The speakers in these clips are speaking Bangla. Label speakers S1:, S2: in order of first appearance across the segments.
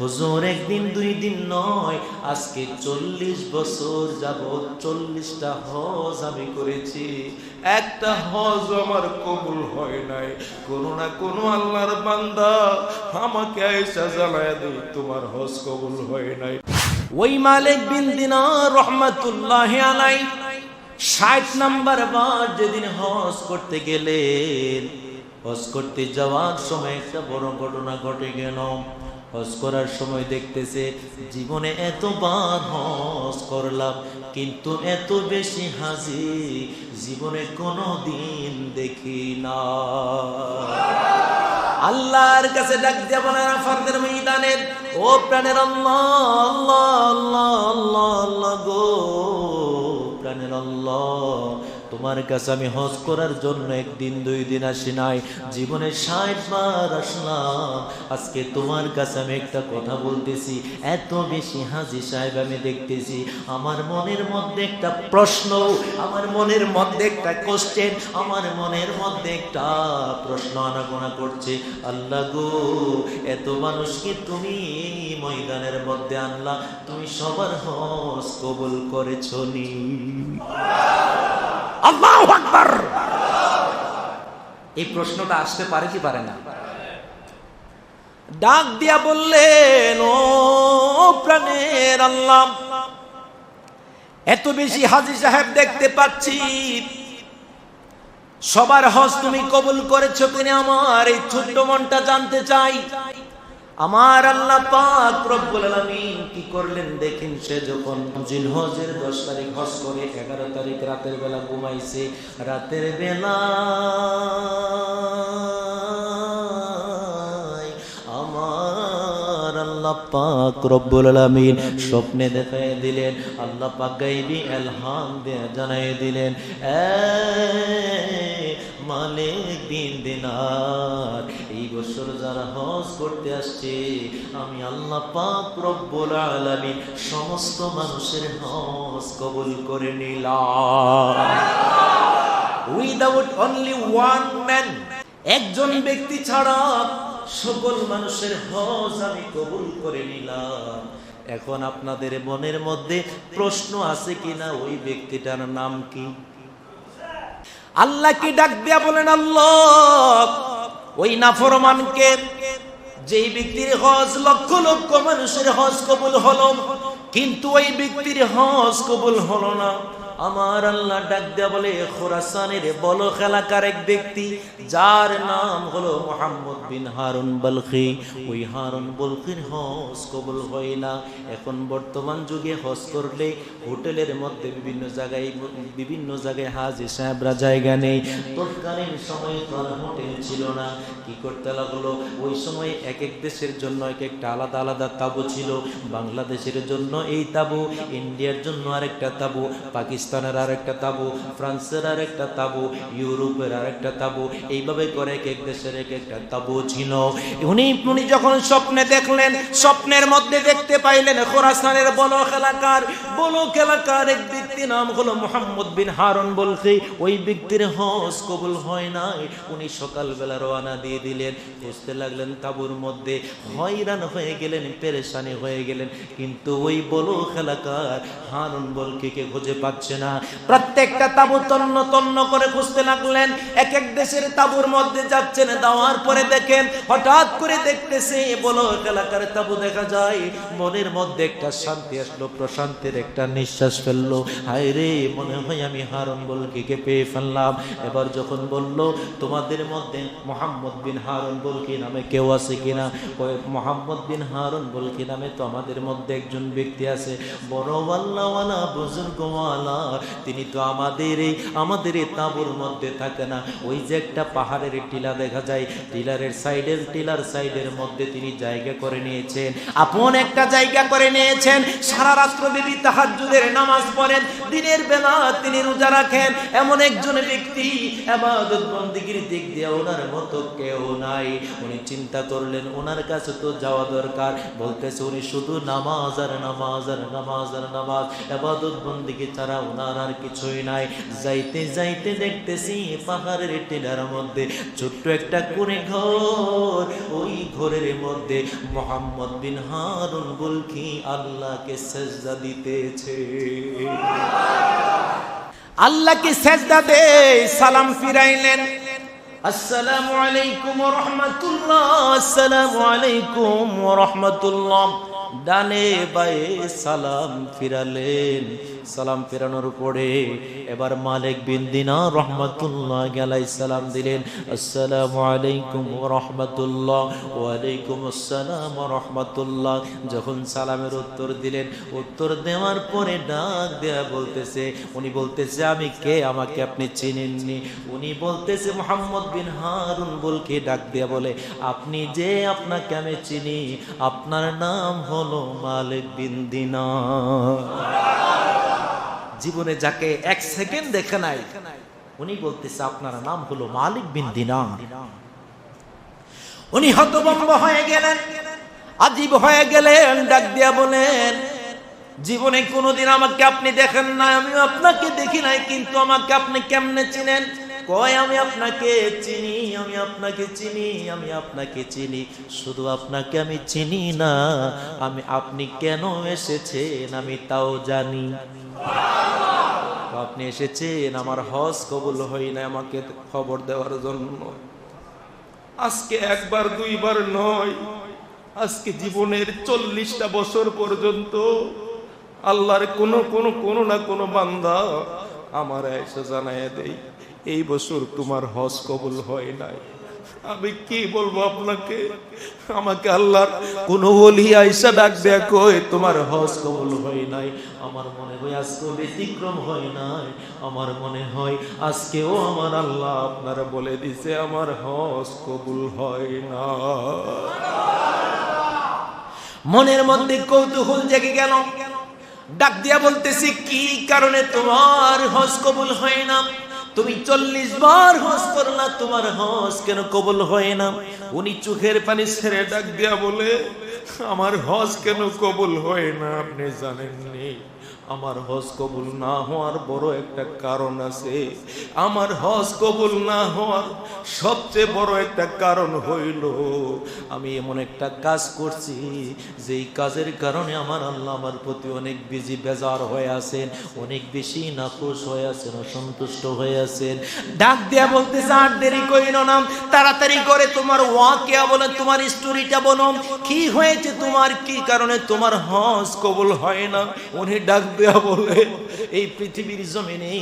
S1: হুজুর একদিন, দুই দিন নয়, আজকে চল্লিশ বছর যাব চল্লিশটা হজ আমি করেছি। একটা হজ আমার কবুল হয় নাই। কোনো না কোনো আল্লাহর বান্দা আমাকে আয়সা জানায় দিই তোমার হজ কবুল হয় নাই। ওই মালিক বিন দিনার রহমাতুল্লাহ আলাই ষাট নাম্বার বার যেদিন হজ করতে গেলেন, হজ করতে যাওয়ার সময় একটা বড় ঘটনা ঘটে গেল। হজ করার সময় দেখতেছে, জীবনে এত এতবার হজ করলাম, কিন্তু এত বেশি হাজি জীবনে কোনো দিন দেখি না। আল্লাহর কাছে ডাক দিয়া বলে আরাফাতের ময়দানে ও প্রাণের আল্লাহ গো, প্রাণের আল্লাহ তোমার কাছে আমি হজ করার জন্য একদিন, দুই দিন আসি নাই। জীবনে ষাট বার আসলাম। আজকে তোমার কাছে আমি একটা কথা বলতেছি। এত বেশি হাজি সাহেব আমি দেখতেছি। আমার মনের মধ্যে একটা প্রশ্ন, আমার মনের মধ্যে একটা কোশ্চেন আমার মনের মধ্যে একটা প্রশ্ন আনাগোনা করছে। আল্লাহ গো, এত মানুষকে তুমি ময়দানের মধ্যে আনলা? তুমি সবার হজ কবুল করেছ নি? আল্লাহ আকবার।
S2: এই প্রশ্নটা আসতে পারে কি পারে না?
S1: ডাক দিয়া বললেন ও প্রাণের আল্লাহ এত বেশি হাজি সাহেব দেখতে পাচ্ছি। সবার হজ তুমি কবুল করেছ কিনা আমার এই ছোট্ট মনটা জানতে চাই। আমার আল্লাহ পাক রব্বুল আলামিন কি করলেন দেখেন, সে যখন জিলহজের 10 তারিখ হজ করে 11 তারিখ রাতের বেলা ঘুমাইছে, রাতের বেলা পাক রব্বুল আলামিন স্বপ্নে দেখায় দিলেন, আল্লাহ পাক গাইবি এলহাম জানাই দিলেন মালিক দিন দিনার, এই বছর যারা হজ করতে আসছে, আমি আল্লাহ পাক রব্বুল আলামিন সমস্ত মানুষের হজ কবুল করে নিলাম। উইদাউট অনলি ওয়ান ম্যান একজন ব্যক্তি ছাড়া সকল মানুষের হজ আমি কবুল করে নিলাম। এখন আপনাদের মনের মধ্যে প্রশ্ন আছে কিনা? ওই ব্যক্তিটার নাম কি? আল্লাহ কি ডাক দিয়া বলেন, আল্লাহ? ওই নাফরমানকে যেই ব্যক্তির হজ লক্ষ লক্ষ মানুষের হজ কবুল হলো, কিন্তু ওই ব্যক্তির হজ কবুল হলো না। আমার আল্লাহ ডাক দেয়া বলে খোরাসানের বল খেলাকার এক ব্যক্তি, যার নাম হলো মোহাম্মদ বিন হারুন বলখি। ওই হারুন বলখির হজ কবুল হয় না। এখন বর্তমান যুগে হজ করলে হোটেলের মধ্যে বিভিন্ন জায়গায় বিভিন্ন জায়গায় হাজি সাহেবরা জায়গা নেই। তৎকালীন সময়ে তো আর হোটেল ছিল না। কি করতে লাগল? ওই সময় এক এক দেশের জন্য এক একটা আলাদা আলাদা তাবু ছিল। বাংলাদেশের জন্য এই তাবু, ইন্ডিয়ার জন্য আরেকটা তাবু পাকিস্তানের আরেকটা তাবু, ফ্রান্সের আরেকটা তাবু, ইউরোপের আরেকটা তাবু, এইভাবে করে এক এক দেশের এক একটা তাবু ছিল। উনি উনি যখন স্বপ্নে দেখলেন, স্বপ্নের মধ্যে দেখতে পাইলেন খোরাসানের বলক এলাকার বলক এলাকার এক ব্যক্তি নাম হলো মোহাম্মদ বিন হারুন বলছে ওই ব্যক্তির হজ কবুল হয় নাই। উনি সকালবেলা রওনা দিয়ে দিলেন, খুঁজতে লাগলেন তাবুর মধ্যে। হয়রান হয়ে গেলেন, পেরেশানি হয়ে গেলেন। কিন্তু ওই বলক এলাকার হারুন বলকে কে খুঁজে পাচ্ছে না। প্রত্যেকটা তাবু তন্ন তন্ন করে খুঁজতে লাগলেন। এক এক দেশের তাবুর মধ্যে যাচ্ছেন দেওয়ার পরে দেখেন, হঠাৎ করে দেখতেছে বলো এলাকার তাবু দেখা যায়। মনের মধ্যে একটা শান্তি আসলো, প্রশান্তির একটা নিঃশ্বাস ফেলল। হায় রে, মনে হয় আমি হারুন বলকিকে পেয়ে ফেললাম। এবার যখন বলল, তোমাদের মধ্যে মোহাম্মদ বিন হারুন বলকি নামে কেউ আছে কিনা? ওই মোহাম্মদ বিন হারুন বলকি নামে তো আমাদের মধ্যে একজন ব্যক্তি আছে। বড় আল্লাহওয়ালা বুজুর্গওয়ালা তিনি তো আমাদের এই আমাদের এই তাঁবুর মধ্যে থাকে না। ওই যে একটা পাহাড়ের টিলা দেখা যায়, টিলারের সাইডের টিলার সাইডের মধ্যে তিনি জায়গা করে নিয়েছেন। আপন একটা জায়গা করে নিয়েছেন। সারা রাত্র দেবী তাহাজ্জুদের নামাজ পড়েন, দিনের বেলা তিনি রোজা রাখেন। এমন একজন ব্যক্তি আবাদত বন্দিগির দিক দিয়ে ওনার মতো কেউ নাই। উনি চিন্তা করলেন, ওনার কাছে তো যাওয়া দরকার। বলতেছে, উনি শুধু নামাজ আর নামাজ আর নামাজ আর নামাজ। আবাদত বন্দিগি ছাড়া জানার আর কিছুই নাই। যাইতে যাইতে দেখতেছি পাহাড়ের টিলার মধ্যে ছোট্ট একটা করে ঘর। ওই ঘরের মধ্যে মোহাম্মদ বিন হারুন বুলকি আল্লাহকে সেজদা দিতেছে। আল্লাহকে সেজদা দে সালাম ফিরাইলেন। আসসালামু আলাইকুম ওয়া রাহমাতুল্লাহ, আসসালামু আলাইকুম ওয়া রাহমাতুল্লাহ। ডানে বায়ে সালাম ফিরালেন। সালাম ফেরানোর পরে এবার মালিক বিন দিনা রহমাতুল্লাহ আলাই সালাম দিলেন, আসসালামু আলাইকুম রাহমাতুল্লাহ, ওয়া আসসালাম রাহমাতুল্লাহ। যখন সালামের উত্তর দিলেন, উত্তর দেওয়ার পরে ডাক দেয়া বলতেছে, উনি বলতেছে, আমি কে? আমাকে আপনি চিনেননি? উনি বলতেছে, মোহাম্মদ বিন হারুন বলকে ডাক দেয়া বলে, আপনি যে আপনাকে আমি চিনি, আপনার নাম হলো মালিক বিন জীবনে যাকে এক সেকেন্ড দেখে নাই, উনি বলতেছে, আপনার নাম হলো মালিক বিন দিনার। উনি হতভম্ব হয়ে গেলেন, আজীব হয়ে গেলেন, ডাক দিয়া বলেন, জীবনে কোনোদিন আমাকে আপনি দেখেন না আমি আপনাকে দেখি নাই, কিন্তু আমাকে আপনি কেমনে চিনেন? কয়, আমি আপনাকে চিনি, আমি আপনাকে চিনি, আমি আপনাকে চিনি। শুধু আপনাকে আমি চিনি না, আমি, আপনি কেন এসেছেন আমি তাও জানি। আপনি এসেছেন, আমার হজ কবুল হয় না আমাকে খবর দেওয়ার জন্য।
S3: আজকে একবার, দুইবার নয়, আজকে জীবনের চল্লিশটা বছর পর্যন্ত আল্লাহর কোন কোন কোন না কোনো বান্দা আমার এসে জানায় দেই এই বছর তোমার হজ কবুল হয় নাই। আমি কি বলব আপনাকে? আমাকে আল্লাহর কোন বলি আইসা ডাক দেয়া কই
S1: তোমার হজ কবুল হয় নাই। আমার মনে হয় আজকে ব্যতিক্রম হয় নাই। আমার মনে হয় আজকেও আমার আল্লাহ আপনারা বলে দিছে, আমার হজ কবুল হয় না। মনের মধ্যে কৌতূহল জেগে গেল। ডাক দিয়া বলতেছি, কি কারণে তোমার হজ কবুল হয় না? তুমি চল্লিশ বার হজ করলা তোমার হস কেন কবল হয় না?
S3: উনি চোখের পানি ছেড়ে ডাক দিয়া বলে, আমার হস কেন কবল হয় না, আপনি জানেননি? আমার হজ কবুল না হওয়ার বড় একটা কারণ আছে। আমার হজ কবুল না হওয়ার সবচেয়ে বড় একটা কারণ হইল,
S1: আমি এমন একটা কাজ করছি, যেই কাজের কারণে আমার আল্লাহ আমার প্রতি অনেক বেশি বেজার হয়ে আছেন, অনেক বেশি নাখোশ হয়ে আছেন, অসন্তুষ্ট হয়ে আছেন। ডাক দেয়া বলতেছে, আর দেরি করিল না, তাড়াতাড়ি করে তোমার ওয়াকিয়া বলে, তোমার স্টোরিটা বলো, কি হয়েছে, তোমার কি কারণে তোমার হজ কবুল হয় না? উনি ডাক দেয়া বলে, এই পৃথিবীর জমিনে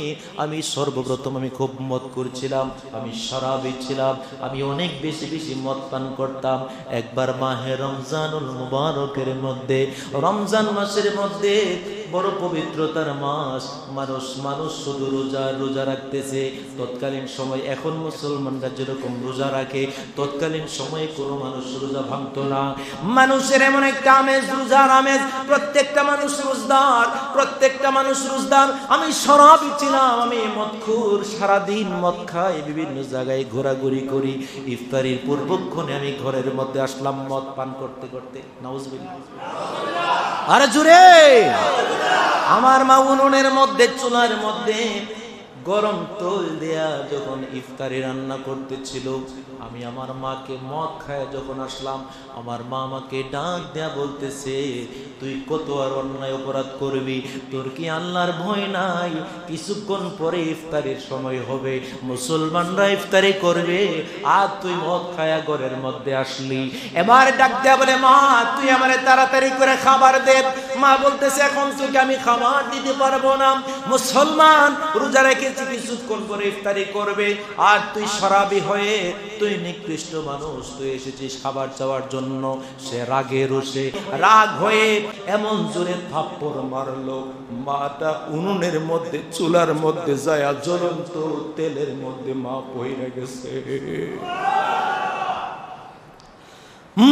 S1: আমি সর্বপ্রথম আমি খুব মত করছিলাম, আমি শরাবি ছিলাম আমি অনেক বেশি বেশি মদ পান করতাম। একবার মাহে রমজানুল মুবারকের মধ্যে, রমজান মাসের মধ্যে বড় পবিত্রতার মাস, মানুষ মানুষ শুধু রোজা রোজা রাখতেছে। তৎকালীন সময় এখন মুসলমানরা যেরকম রোজা রাখে, তৎকালীন সময়ে কোনো মানুষ রোজা ভাঙতো না। মানুষের এমন একটা আমেজ, রোজার আমেজ, প্রত্যেকটা মানুষ রোজদার প্রত্যেকটা মানুষ রোজদার। আমি সরাবি ছিলাম, আমি মদখুর সারাদিন মদ খাই, বিভিন্ন জায়গায় ঘোরাঘুরি করি। ইফতারির পূর্বক্ষণে আমি ঘরের মধ্যে আসলাম মদ পান করতে করতে। আরে জুড়ে আমার মা উনুনের মধ্যে, চুলার মধ্যে গরম তোল দেয়া যখন ইফতারি রান্না করতেছিল, আমি আমার মাকে মদ খায় যখন আসলাম, আমার মা আমাকে ডাক দেয়া বলতেছে, তুই কত আর অন্যায় অপরাধ করবি? তোর কি আল্লাহর ভয় নাই? কিছুক্ষণ পরে ইফতারির সময় হবে, মুসলমানরা ইফতারি করবে, আর তুই মদ খায়া ঘরের মধ্যে আসলি। এবার ডাক দেয়া বলে, মা, তুই আমারে তাড়াতাড়ি করে খাবার দে। মা বলতেছে, এখন তোকে আমি খাবার দিতে পারব না। মুসলমান রোজা রেখেছি কিছুক্ষণ পরে ইফতারি করবে? আর তুই সরাবি হয়ে তুই নিকৃষ্ট মানুষ, তুই এসেছিস খাবার চাওয়ার জন্য। সে রাগে রোষে, রাগ হয়ে এমন জোরে থাপ্পড় মারলো।
S3: মাটা উনুনের মধ্যে, চুলার মধ্যে যায় জ্বলন্ত তেলের মধ্যে মা পইরা গেছে।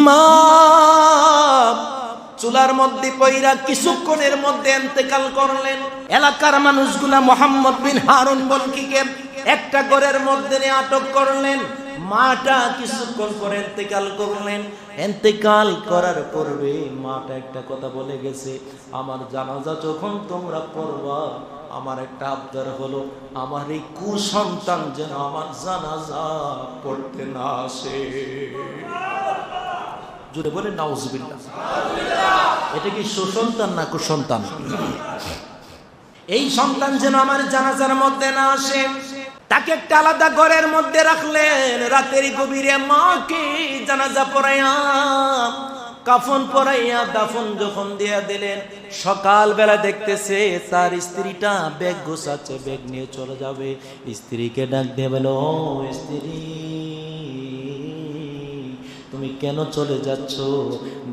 S1: মা চুলার মধ্যে পইরা কিছুক্ষণের মধ্যে এন্তেকাল করলেন। এলাকার মানুষগুলা মোহাম্মদ বিন হারুন বলকিকে একটা ঘরের মধ্যে আটক করলেন। মাটা কিছুক্ষণ পরে এন্তেকাল করলেন। এন্তেকাল করার পূর্বে মাটা একটা কথা বলে গেছে, আমার জানাজা যখন তোমরা পড়বা, আমার একটা আবদার হলো, আমার এই কুসন্তান যেন আমার জানাজা পড়তে না আসে। জুড়ে বলে নাউজুবিল্লাহ। এটা কি সুসন্তান না কুসন্তান? এই সন্তান যেন আমার জানাজার মধ্যে না আসে, তাকে একটা আলাদা ঘরের মধ্যে রাখলেন। রাতের গভীরে মাকে জানাজা পড়াইয়া, কাফন পরাইয়া দাফন যখন দিয়া দিলেন সকাল বেলা দেখতেছে তার স্ত্রীটা ব্যাগ গোছাচ্ছে, ব্যাগ নিয়ে চলে যাবে। স্ত্রীকে ডাক দিয়ে বলো, "ও স্ত্রী তুমি কেন চলে যাচ্ছ?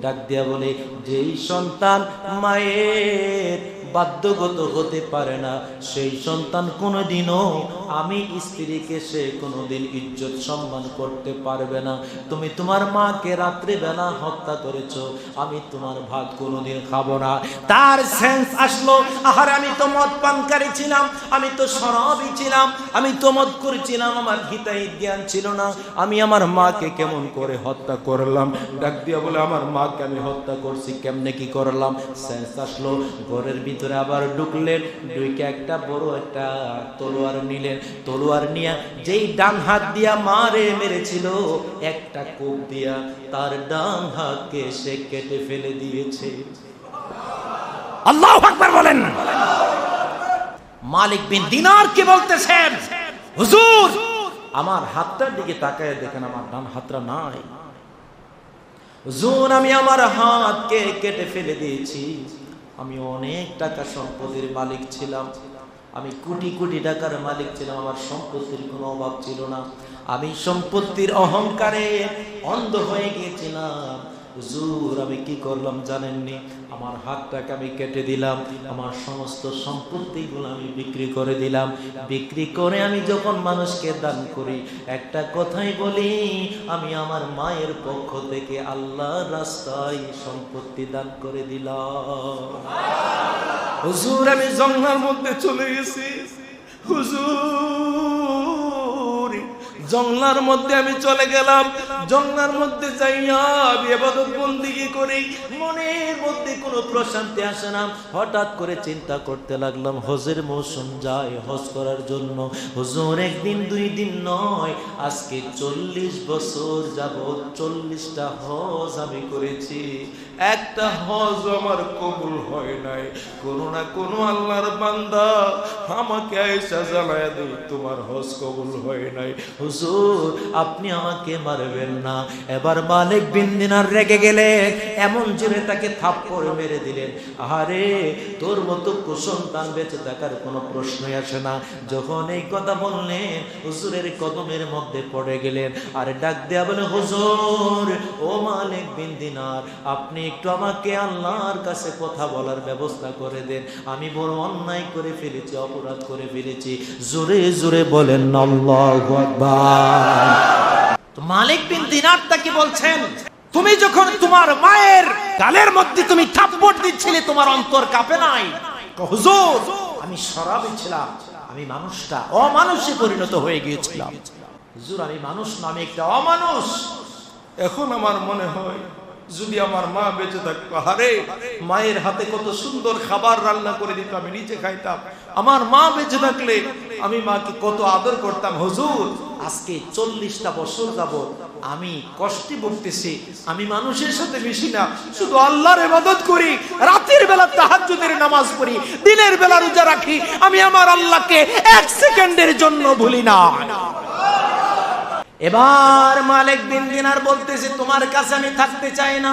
S1: ডাক দিয়া বলে যেই সন্তান মায়ের বাধ্যগত হতে পারে না। সেই সন্তান কোনোদিনও আমি স্ত্রীকে সে কোনোদিন ইজ্জত সম্মান করতে পারবে না। তুমি তোমার মাকে রাত্রিবেলা হত্যা করেছ, আমি তোমার ভাত কোনোদিন খাব না। তার সেন্স আসলো, আহার, আমি তো মদ পানকারী ছিলাম, আমি তো সরবই ছিলাম, আমি তো মদ করেছিলাম, আমার গীতায় জ্ঞান ছিল না। আমি আমার মাকে কেমন করে হত্যা করলাম? ডাক দিয়া বলে, আমার মাকে আমি হত্যা করছি, কেমনে কি করলাম? সেন্স আসলো, ঘরের ভিতরে আবার ঢুকলেন ঢুকে একটা বড় একটা তলোয়ার নিলেন। তলোয়ার নিয়ে যেই ডান হাত দিয়া মারে মেরেছিল, একটা কোপ দিয়া তার ডান হাতকে সে কেটে ফেলে দিয়েছে। আল্লাহ আকবার বলেন। মালিক বিন দিনার কি বলতেছেন? হুজুর, আমার হাতটার দিকে তাকায় দেখেন, আমার ডান হাতটা নাই। হুজুর, আমি আমার হাতকে কেটে ফেলে দিয়েছি। আমি অনেক টাকা সম্পদের মালিক ছিলাম। আমি কোটি কোটি টাকার মালিক ছিলাম, আমার সম্পত্তির কোনো অভাব ছিল না। আমি সম্পত্তির অহংকারে অন্ধ হয়ে গিয়েছিলাম। হুজুর, আমি কি করলাম জানেননি? আমার হাতটাকে আমি কেটে দিলাম, আমার সমস্ত সম্পত্তিগুলো আমি বিক্রি করে দিলাম। বিক্রি করে আমি যখন মানুষকে দান করি, একটা কথাই বলি, আমি আমার মায়ের পক্ষ থেকে আল্লাহ রাস্তায় সম্পত্তি দান করে দিলাম।
S3: হুজুর, আমি জঙ্গলার মধ্যে চলে গেছি। হুজুর জঙ্গলার মধ্যে আমি চলে গেলাম। জঙ্গলার মধ্যে করি।
S1: মনের মধ্যে কোনো প্রশান্তি আসে না। হঠাৎ করে চিন্তা করতে লাগলাম, হজের মৌসুম যায়, হজ করার জন্য। হুজুর, একদিন, দুই দিন নয়, আজকে চল্লিশ বছর যাব চল্লিশটা হজ আমি করেছি।
S3: একটা হজ আমার কবুল হয় নাই। কোনো না কোনো আল্লাহর বান্দা আমাকে আয়সা জানায় দেই তোমার হজ কবুল হয় নাই।
S1: হুজুর, আপনি আমাকে মারবেন না। এবার মালিক বিন দিনার রেগে গেলে এমন জোরে তাকে থাপ্পড় মেরে দিলেন। আরে তোর মতো কুসন্তান বেঁচে থাকার কোনো প্রশ্নই আসে না। যখন এই কথা বললেন, হুজুরের কদমের মধ্যে পড়ে গেলেন। আর ডাক দেয়া বলে, হুজুর, ও মালিক বিন দিনার, আপনি একটু আমাকে আল্লাহর কাছে কথা বলার ব্যবস্থা করে দেন। আমি বড় অন্যায় করে ফেলেছি, অপরাধ করে ফেলেছি। জোরে জোরে বলেন মালিক বিন দিনার তাকে বলছেন, তুমি যখন তোমার মায়ের গালের মধ্যে তুমি থাপ্পড় দিচ্ছিলে, তোমার অন্তর কাঁপে নাই? হুজুর, আমি শরাবি ছিলাম, আমি মানুষটা অমানুষে পরিণত হয়ে গিয়েছিলাম। হুজুর, আমি মানুষ না আমি একটা অমানুষ।
S3: এখন আমার মনে হয় যদি আমার মা বেঁচে থাকতো হারে মায়ের হাতে কত সুন্দর খাবার রান্না করে দিত, আমি নিজে খাইতাম। আমার মা বেঁচে থাকলে আমি মাকে কত আদর করতাম। হুজুর,
S1: আজকে চল্লিশটা বছর যাব আমি কষ্টে ভুগতেছি, আমি মানুষের সাথে মিশি না, শুধু আল্লাহর ইবাদত করি, রাতের বেলা তাহাজ্জুদের নামাজ পড়ি, দিনের বেলা রোজা রাখি, আমি আমার আল্লাহকে এক সেকেন্ডের জন্য ভুলি না। এবার মালিক বিন দিনার বলতেছে, তোমার কাছে আমি থাকতে চাই না।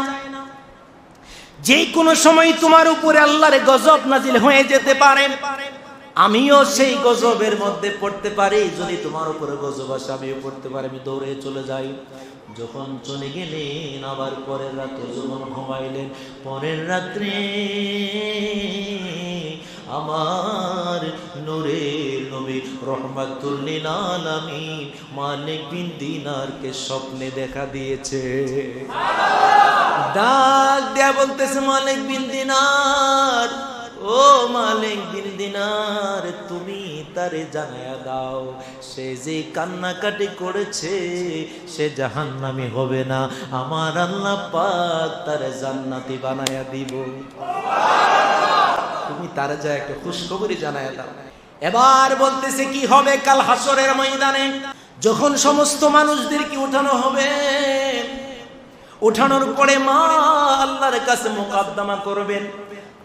S1: যে কোনো সময় তোমার উপরে আল্লাহর গজব নাজিল হয়ে যেতে পারে। আমিও সেই গজবের মধ্যে পড়তে পারি, যদি তোমার উপরে গজব আসে, আমিও পড়তে পারি, আমি দৌড়ে চলে যাই। যখন চলে গেলেন, আবার পরের রাতে যখন ঘুমাইলেন, পরের রাত্রে আমার নূরের নবী রহমাতুল্লিল আলামিন মালিক বিন দিনারকে স্বপ্নে দেখা দিয়েছে। ডাক দেয়া বলতেছে, মালিক বিন দিনার, ও মালিক বিন দিনার, তুমি তারে জানায়া দাও, সে যে কান্নাকাটি করেছে, সে জাহান্নামি হবে না। আমার আল্লাহ পাক তারে জান্নাতি বানায়া দিব।
S2: তুমি তার যা একটা খুশখবরি জানায় দাও।
S1: এবার বলতেছে, কি হবে কাল হাসরের ময়দানে? যখন সমস্ত মানুষদেরকে উঠানো হবে, উঠানোর পরে মা আল্লাহর কাছে মোকাদ্দমা করবেন।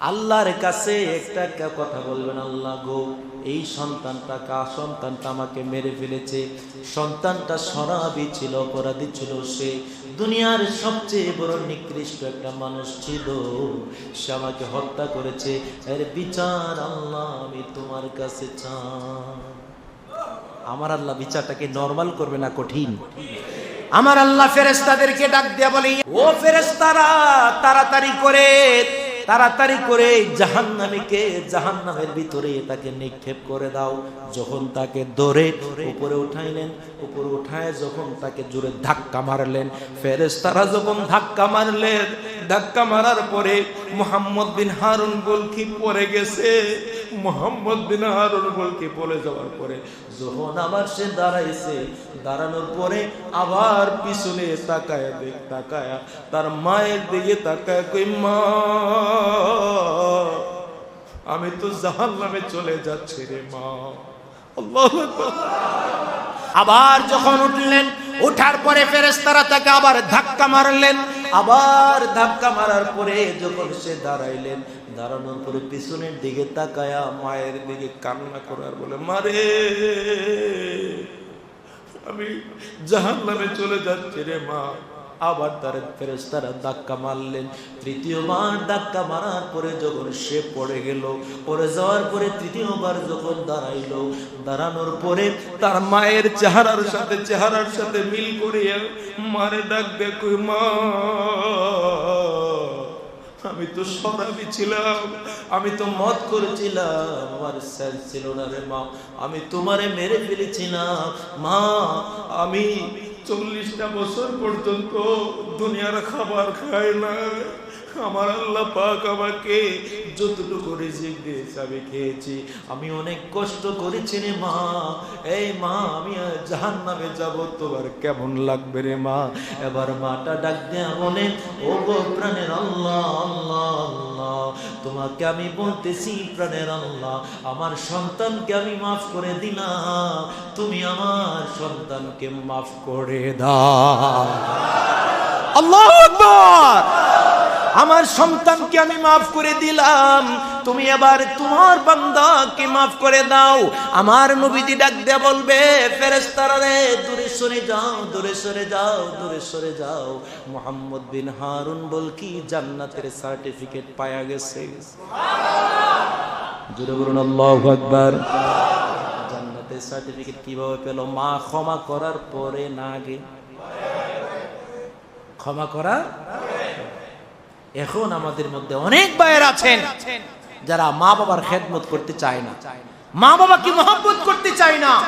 S1: আল্লাহর কাছে একটা কথা বলবেন, আল্লাহ গো, এই সন্তানটা কা সন্তানটা আমাকে মেরে ফেলেছে? সন্তানটা সরাবি ছিল, অপরাধী ছিল সে। দুনিয়ার সবচেয়ে বড় নিকৃষ্ট একটা মানুষ ছিল। সে আমাকে হত্যা করেছে। এর বিচার আল্লাহ আমি তোমার কাছে আমার আল্লাহ বিচারটাকে নরমাল করবে না কঠিন? আমার আল্লাহ ফেরেস্তাদেরকে ডাক দিয়া বলে, ও ফেরেস্তারা তাড়াতাড়ি করে তাড়াতাড়ি করে জাহান নামীকে জাহান নামের ভিতরে তাকে নিক্ষেপ করে দাও। যখন তাকে ধরে উপরে উঠাইলেন, উপরে উঠায় যখন তাকে জোরে ধাক্কা মারলেন ফেরেস তারা যখন ধাক্কা মারলেন,
S3: ধাক্কা মারার পরে মোহাম্মদ বিন হারুন গোলকি পরে গেছে। মোহাম্মদ বিন হারুন গোলকি পড়ে যাওয়ার পরে
S1: যখন আবার সে দাঁড়াইছে, দাঁড়ানোর পরে আবার পিছনে তাকায় দেখ তাকায়
S3: তার মায়ের দিকে তাকায় কই মা, আমি তো জাহান নামে চলে যাচ্ছি রে মা।
S1: আবার যখন উঠলেন, উঠার পরে ফেরেস্তারা তাকে আবার ধাক্কা মারলেন। আবার ধাক্কা মারার পরে যখন সে দাঁড়াইলেন, দাঁড়ানোর পরে পিছনের দিকে তাকায়া মায়ের দিকে
S3: কান্না করার বলে মারে আমি জাহান নামে চলে যাচ্ছি রে মা।
S1: আবার তার ফেরেস্তারা ধাক্কা মারলেন। তৃতীয়বার ধাক্কা মারার পরে যখন সে পড়ে গেল, পড়ে যাওয়ার পরে তৃতীয়বার যখন দাঁড়াইলো, দাঁড়ানোর পরে
S3: তার মায়ের চেহারার সাথে চেহারার সাথে মিল করিয়া মারে ডাক দেখুই মা, আমি তো সরাবি ছিলাম,
S1: আমি তো মত করেছিলাম, আমার স্যার ছিল না রে মা, আমি তোমারে মেরে ফেলেছিলাম। মা,
S3: আমি চল্লিশটা বছর পর্যন্ত দুনিয়ার খাবার খায় না। আমার আল্লাহ পাক আমাকে যতটুকু রিজিক দিয়েছে, আমি খেয়েছি।
S1: আমি অনেক কষ্ট করেছি রে মা। এই মা, আমি জাহান নামে যাব, তোমার কেমন লাগবে রে মা? এবার মাটা ডাক দেয়া ও গো প্রাণের আল্লাহ আল্লাহ আল্লাহ, তোমাকে আমি বলতেছি, প্রাণের আল্লাহ, আমার সন্তানকে আমি মাফ করে দিলাম তুমি আমার সন্তানকে মাফ করে দাও। আল্লাহ আকবার! আমার সন্তানকে আমি মাফ করে দিলাম। তুমি এবার তোমার বান্দাকে মাফ করে দাও। আমার নবীজি ডাক দিয়ে বলবে ফেরেস্তারা রে দূরে সরে যাও দূরে সরে যাও দূরে সরে যাও। মোহাম্মদ বিন হারুন বল কি জান্নাতের সার্টিফিকেট পায়া গেছে। জুড়ে বলুন আল্লাহু আকবার। জান্নাতের সার্টিফিকেট কীভাবে পেল? মা ক্ষমা করার পরে না আগে? ক্ষমা করা এখন আমাদের মধ্যে অনেক ভাইয়ের আছেন যারা মা বাবার খেদমত করতে চায় না। মা বাবা বাবাকে মহব্বত করতে চায় না?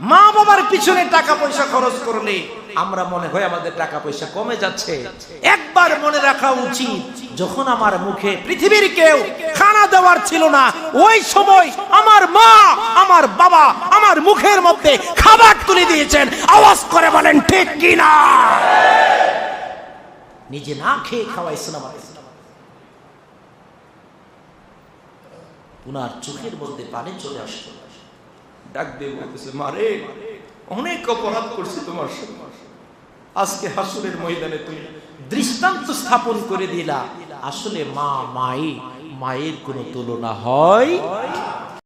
S1: মা বাবার পিছনে টাকা পয়সা খরচ করলে আমরা মনে হয় আমাদের টাকা পয়সা কমে যাচ্ছে। একবার মনে রাখা উচিত, যখন আমার মুখে পৃথিবীর কেউ খানা দেওয়ার ছিল না, ওই সময় আমার মা, আমার বাবা আমার মুখের মধ্যে খাবার তুলে দিয়েছেন। আওয়াজ করে বলেন, ঠিক কিনা? নিজে না খেয়ে খাওয়াইছেন আমাদের। উনার চোখের মধ্যে পানি চলে আসতো
S3: ডাক দিয়ে বলতেছে মারে অনেক অপরাধ করছি তোমার আজকে হাসুরের ময়দানে তুমি
S1: দৃষ্টান্ত স্থাপন করে দিলা। আসলে মা, মাই, মায়ের কোনো তুলনা হয়